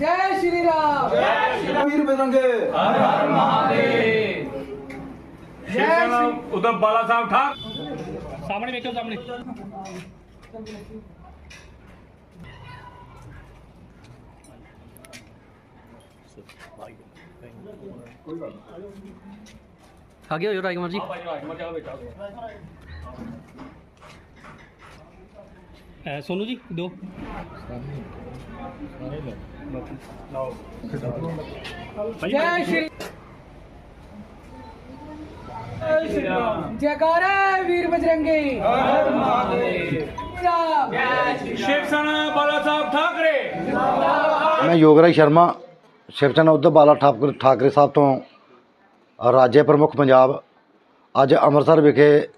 ਜੈ ਸ਼੍ਰੀ ਰਾਮ। ਵੀਰ ਬਜਰੰਗੇ। ਜੈ ਸ਼੍ਰੀ ਉਦਮ ਬਾਲਾ ਸਾਹਿਬ ਠਾਕ? ਸਾਹਮਣੇ ਵੇਖੋ ਸਾਹਮਣੇ। ਆਗੇ ਹੋ ਜੋ ਰਾਜਕੁਮਾਰ ਜੀ? ਸੋਨੂ ਜੀ ਦੋ। ਜੈ ਸ਼੍ਰੀ ਜੈਕਾਰਾ ਵੀਰ ਬਜਰੰਗੇ। ਹਰ ਮਹਾਦੇਵ। ਸ਼ਿਵ ਸੈਨਾ ਬਾਲਾ ਸਾਹਿਬ ਠਾਕਰੇ। ਮੈਂ ਯੋਗਰਾਜ ਸ਼ਰਮਾ ਸ਼ਿਵ ਸੈਨਾ ਉद्धਵ ਬਾਲਾ ਠਾਕਰੇ ਠਾਕਰੇ ਸਾਹਿਬ ਤੋਂ ਰਾਜੇ ਪ੍ਰਮੁੱਖ ਪੰਜਾਬ। ਅੱਜ ਅੰਮ੍ਰਿਤਸਰ ਵਿਖੇ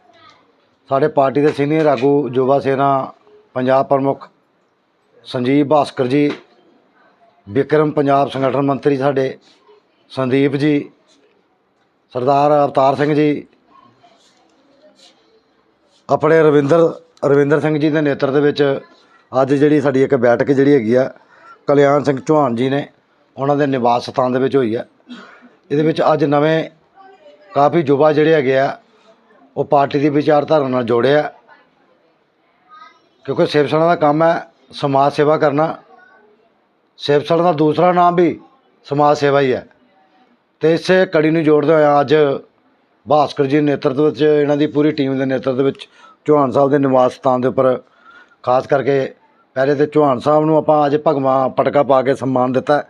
ਸਾਡੇ ਪਾਰਟੀ ਦੇ ਸੀਨੀਅਰ ਆਗੂ ਯੁਵਾ ਸੇਨਾ ਪੰਜਾਬ ਪ੍ਰਮੁੱਖ ਸੰਜੀਵ ਭਾਸਕਰ ਜੀ, ਵਿਕਰਮ ਪੰਜਾਬ ਸੰਗਠਨ ਮੰਤਰੀ ਸਾਡੇ ਸੰਦੀਪ ਜੀ, ਸਰਦਾਰ ਅਵਤਾਰ ਸਿੰਘ ਜੀ, ਆਪਣੇ ਰਵਿੰਦਰ ਰਵਿੰਦਰ ਸਿੰਘ ਜੀ ਦੇ ਨੇਤਰ ਦੇ ਵਿੱਚ ਅੱਜ ਜਿਹੜੀ ਸਾਡੀ ਇੱਕ ਬੈਠਕ ਜਿਹੜੀ ਹੈਗੀ ਆ, ਕਲਿਆਣ ਸਿੰਘ ਚੌਹਾਨ ਜੀ ਨੇ ਉਹਨਾਂ ਦੇ ਨਿਵਾਸ ਸਥਾਨ ਦੇ ਵਿੱਚ ਹੋਈ ਆ। ਇਹਦੇ ਵਿੱਚ ਅੱਜ ਨਵੇਂ ਕਾਫੀ ਯੁਵਾ ਜਿਹੜੇ ਹੈਗੇ ਆ, ਉਹ ਪਾਰਟੀ ਦੀ ਵਿਚਾਰਧਾਰਾ ਨਾਲ ਜੋੜਿਆ। ਕਿਉਂਕਿ ਸਿਵ ਦਾ ਕੰਮ ਹੈ, ਸਮਾਜ ਸੇਵਾ ਕਰਨਾ ਸਿਵ ਦਾ ਦੂਸਰਾ ਨਾਮ ਵੀ ਸਮਾਜ ਸੇਵਾ ਹੀ ਹੈ ਅਤੇ ਇਸੇ ਕੜੀ ਨੂੰ ਜੋੜਦੇ ਹੋਇਆ ਅੱਜ ਭਾਸਕਰ ਜੀ ਦੇ ਨੇਤਰਤਵ ਵਿੱਚ, ਇਹਨਾਂ ਦੀ ਪੂਰੀ ਟੀਮ ਦੇ ਨੇਤਰਤਵ ਵਿੱਚ ਚੌਹਾਨ ਸਾਹਿਬ ਦੇ ਨਿਵਾਸ ਸਥਾਨ ਦੇ ਉੱਪਰ, ਖਾਸ ਕਰਕੇ ਪਹਿਲੇ ਤੇ ਚੌਹਾਨ ਸਾਹਿਬ ਨੂੰ ਆਪਾਂ ਅੱਜ ਭਗਵਾ ਪਟਕਾ ਪਾ ਕੇ ਸਨਮਾਨ ਦਿੱਤਾ ਹੈ।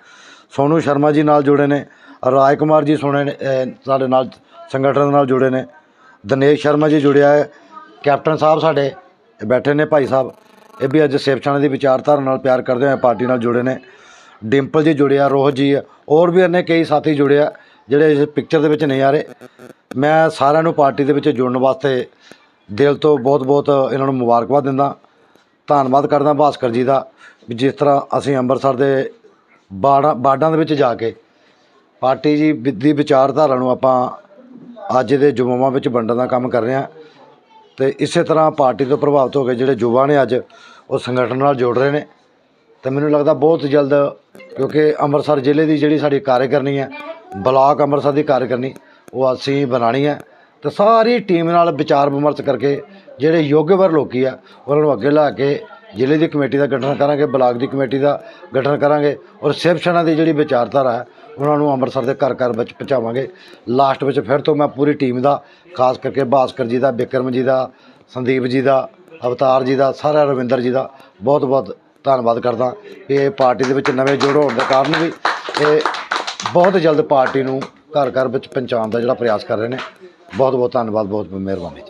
ਸੋਨੂ ਸ਼ਰਮਾ ਜੀ ਨਾਲ ਜੁੜੇ ਨੇ ਰਾਜ ਕੁਮਾਰ ਜੀ ਸੁਣੇ ਨੇ, ਅਹ, ਸਾਡੇ ਨਾਲ ਸੰਗਠਨ ਨਾਲ ਜੁੜੇ ਨੇ, ਦਿਨੇਸ਼ ਸ਼ਰਮਾ ਜੀ ਜੁੜਿਆ ਹੈ, ਕੈਪਟਨ ਸਾਹਿਬ ਸਾਡੇ ਇਹ ਬੈਠੇ ਨੇ ਭਾਈ ਸਾਹਿਬ। ਇਹ ਵੀ ਅੱਜ ਸਿਵਸੈਨਾ ਦੀ ਵਿਚਾਰਧਾਰਾ ਨਾਲ ਪਿਆਰ ਕਰਦੇ ਹੋਏ ਪਾਰਟੀ ਨਾਲ ਜੁੜੇ ਨੇ। ਡਿੰਪਲ ਜੀ ਜੁੜਿਆ, ਰੋਹਿਤ ਜੀ, ਹੋਰ ਵੀ ਅੰਨੇ ਕਈ ਸਾਥੀ ਜੁੜਿਆ, ਜਿਹੜੇ ਇਸ ਪਿਕਚਰ ਦੇ ਵਿੱਚ ਨਹੀਂ ਆ ਰਹੇ। ਮੈਂ ਸਾਰਿਆਂ ਨੂੰ ਪਾਰਟੀ ਦੇ ਵਿੱਚ ਜੁੜਨ ਵਾਸਤੇ ਦਿਲ ਤੋਂ ਬਹੁਤ-ਬਹੁਤ ਇਹਨਾਂ ਨੂੰ ਮੁਬਾਰਕਬਾਦ ਦਿੰਦਾ। ਧੰਨਵਾਦ ਕਰਦਾ ਭਾਸਕਰ ਜੀ ਦਾ, ਵੀ ਜਿਸ ਤਰ੍ਹਾਂ ਅਸੀਂ ਅੰਮ੍ਰਿਤਸਰ ਦੇ ਬਾੜਾਂ ਬਾਡਾਂ ਦੇ ਵਿੱਚ ਜਾ ਕੇ ਪਾਰਟੀ ਜੀ ਵਿ- ਦੀ ਵਿਚਾਰਧਾਰਾ ਨੂੰ ਆਪਾਂ ਅੱਜ ਦੇ ਯੁਵਾਵਾਂ ਵਿੱਚ ਵੰਡਣ ਦਾ ਕੰਮ ਕਰ ਰਹੇ ਹਾਂ। ਤੇ ਇਸੇ ਤਰ੍ਹਾਂ ਪਾਰਟੀ ਤੋਂ ਪ੍ਰਭਾਵਿਤ ਹੋ ਕੇ ਜਿਹੜੇ ਯੁਵਾ ਨੇ ਅੱਜ ਉਹ ਸੰਗਠਨ ਨਾਲ ਜੁੜ ਰਹੇ ਨੇ। ਤੇ ਮੈਨੂੰ ਲੱਗਦਾ ਬਹੁਤ ਜਲਦ, ਕਿਉਂਕਿ ਅੰਮ੍ਰਿਤਸਰ ਜ਼ਿਲ੍ਹੇ ਦੀ ਜਿਹੜੀ ਸਾਡੀ ਕਾਰਜਕਰਨੀ ਹੈ, ਬਲਾਕ ਅੰਮ੍ਰਿਤਸਰ ਦੀ ਕਾਰਜਕਰਨੀ ਉਹ ਅਸੀਂ ਬਣਾਣੀ ਹੈ। ਤੇ ਸਾਰੀ ਟੀਮ ਨਾਲ ਵਿਚਾਰ ਵਿਮਰਸ਼ ਕਰਕੇ ਜਿਹੜੇ ਯੋਗਵਰ ਲੋਕੀ ਆ, ਉਹਨਾਂ ਨੂੰ ਅੱਗੇ ਲਾ ਕੇ ਜ਼ਿਲ੍ਹੇ ਦੀ ਕਮੇਟੀ ਦਾ ਗਠਨ ਕਰਾਂਗੇ, ਬਲਾਕ ਦੀ ਕਮੇਟੀ ਦਾ ਗਠਨ ਕਰਾਂਗੇ ਔਰ ਸਿਵ ਦੀ ਜਿਹੜੀ ਵਿਚਾਰਧਾਰਾ ਹੈ ਉਹਨਾਂ ਨੂੰ ਅੰਮ੍ਰਿਤਸਰ ਦੇ ਘਰ ਘਰ ਵਿੱਚ ਪਹੁੰਚਾਵਾਂਗੇ। ਲਾਸਟ ਵਿੱਚ ਫਿਰ ਤੋਂ ਮੈਂ ਪੂਰੀ ਟੀਮ ਦਾ, ਖਾਸ ਕਰਕੇ ਭਾਸਕਰ ਜੀ ਦਾ, ਬਿਕਰਮ ਜੀ ਦਾ, ਸੰਦੀਪ ਜੀ ਦਾ, ਅਵਤਾਰ ਜੀ ਦਾ, ਸਾਰਾ ਰਵਿੰਦਰ ਜੀ ਦਾ ਬਹੁਤ ਬਹੁਤ ਧੰਨਵਾਦ ਕਰਦਾ। ਕਿ ਇਹ ਪਾਰਟੀ ਦੇ ਵਿੱਚ ਨਵੇਂ ਜੋੜ ਹੋਣ ਦੇ ਕਾਰਨ ਵੀ ਇਹ ਬਹੁਤ ਜਲਦ ਪਾਰਟੀ ਨੂੰ ਘਰ ਘਰ ਵਿੱਚ ਪਹੁੰਚਾਉਣ ਦਾ ਜਿਹੜਾ ਪ੍ਰਯਾਸ ਕਰ ਰਹੇ ਨੇ। ਬਹੁਤ ਬਹੁਤ ਧੰਨਵਾਦ, ਬਹੁਤ ਬਹੁਤ ਮਿਹਰਬਾਨੀ ਜੀ।